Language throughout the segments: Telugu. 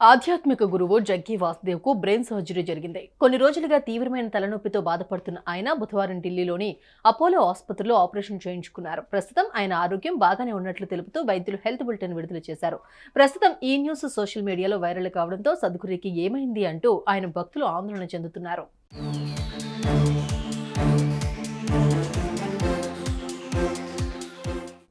ఆధ్యాత్మిక గురువు జగ్గి వాసుదేవ్కు బ్రెయిన్ సర్జరీ జరిగింది. కొన్ని రోజులుగా తీవ్రమైన తలనొప్పితో బాధపడుతున్న ఆయన బుధవారం ఢిల్లీలోని అపోలో ఆసుపత్రిలో ఆపరేషన్ చేయించుకున్నారు. ప్రస్తుతం ఆయన ఆరోగ్యం బాగానే ఉన్నట్లు తెలుపుతూ వైద్యులు హెల్త్ బులెటిన్ విడుదల చేశారు. ప్రస్తుతం ఈ న్యూస్ సోషల్ మీడియాలో వైరల్ కావడంతో సద్గురికి ఏమైంది అంటూ ఆయన భక్తులు ఆందోళన చెందుతున్నారు.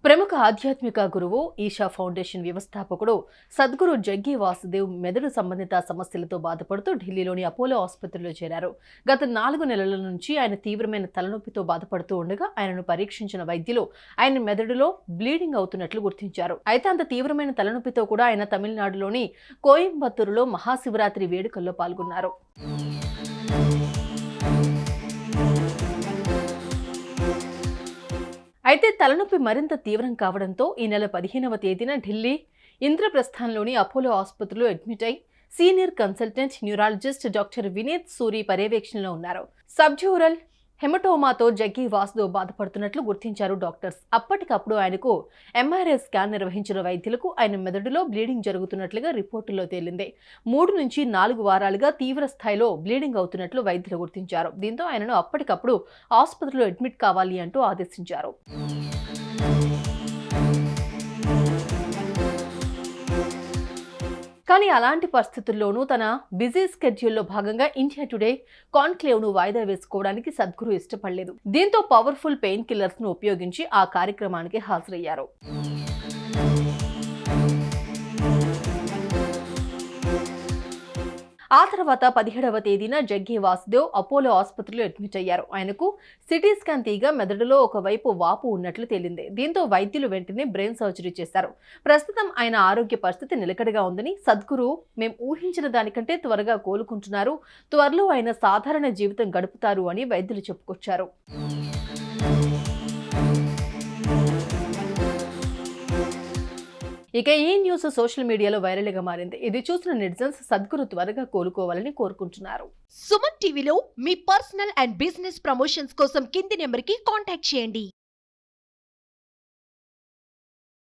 ప్రముఖ ఆధ్యాత్మిక గురువు ఈషా ఫౌండేషన్ వ్యవస్థాపకుడు సద్గురు జగ్గి వాసుదేవ్ మెదడు సంబంధిత సమస్యలతో బాధపడుతూ ఢిల్లీలోని అపోలో ఆసుపత్రిలో చేరారు. గత నాలుగు నెలల నుంచి ఆయన తీవ్రమైన తలనొప్పితో బాధపడుతూ ఉండగా ఆయనను పరీక్షించిన వైద్యులు ఆయన మెదడులో బ్లీడింగ్ అవుతున్నట్లు గుర్తించారు. అయితే అంత తీవ్రమైన తలనొప్పితో కూడా ఆయన తమిళనాడులోని కోయంబత్తూరులో మహాశివరాత్రి వేడుకల్లో పాల్గొన్నారు. అయితే తలనొప్పి మరింత తీవ్రం కావడంతో ఈ నెల పదిహేనవ తేదీన ఢిల్లీ ఇంద్రప్రస్థాన్లోని అపోలో ఆసుపత్రిలో అడ్మిట్ అయి senior consultant neurologist doctor Vineet Suri పర్యవేక్షణలో ఉన్నారు. సబ్జ్యూరల్ హెమటోమాతో జగ్గి వాసుదేవ్ బాధపడుతున్నట్లు గుర్తించారు డాక్టర్స్. అప్పటికప్పుడు ఆయనకు ఎంఆర్ఐ స్కాన్ నిర్వహించిన వైద్యులకు ఆయన మెదడులో బ్లీడింగ్ జరుగుతున్నట్లుగా రిపోర్టులో తేలింది. మూడు నుంచి నాలుగు వారాలుగా తీవ్ర స్థాయిలో బ్లీడింగ్ అవుతున్నట్లు వైద్యులు గుర్తించారు. దీంతో ఆయనను అప్పటికప్పుడు ఆసుపత్రిలో అడ్మిట్ కావాలి అంటూ ఆదేశించారు. కానీ అలాంటి పరిస్థితుల్లోనూ తన బిజీ స్కెడ్యూల్లో భాగంగా ఇండియా టుడే కాన్క్లేవ్ను వాయిదా వేసుకోవడానికి సద్గురు ఇష్టపడలేదు. దీంతో పవర్ఫుల్ పెయిన్ కిల్లర్స్ను ఉపయోగించి ఆ కార్యక్రమానికి హాజరయ్యారు. ఆ తర్వాత పదిహేడవ తేదీన జగ్గి వాసుదేవ్ అపోలో ఆసుపత్రిలో అడ్మిట్ అయ్యారు. ఆయనకు సిటీ స్కాన్ తీగ మెదడులో ఒకవైపు వాపు ఉన్నట్లు తేలింది. దీంతో వైద్యులు వెంటనే బ్రెయిన్ సర్జరీ చేశారు. ప్రస్తుతం ఆయన ఆరోగ్య పరిస్థితి నిలకడగా ఉందని సద్గురు మేము ఊహించిన దానికంటే త్వరగా కోలుకుంటున్నారు. త్వరలో ఆయన సాధారణ జీవితం గడుపుతారు అని వైద్యులు చెప్పుకొచ్చారు. ఇక ఈ న్యూస్ సోషల్ మీడియాలో వైరల్గా మారింది. ఇది చూసిన నెటిజన్స్ సద్గురు త్వరగా కోలుకోవాలని కోరుకుంటున్నారు. సుమన్ టీవీలో మీ పర్సనల్ అండ్ బిజినెస్ ప్రమోషన్స్ కోసం కింది నెంబర్కి కాంటాక్ట్ చేయండి.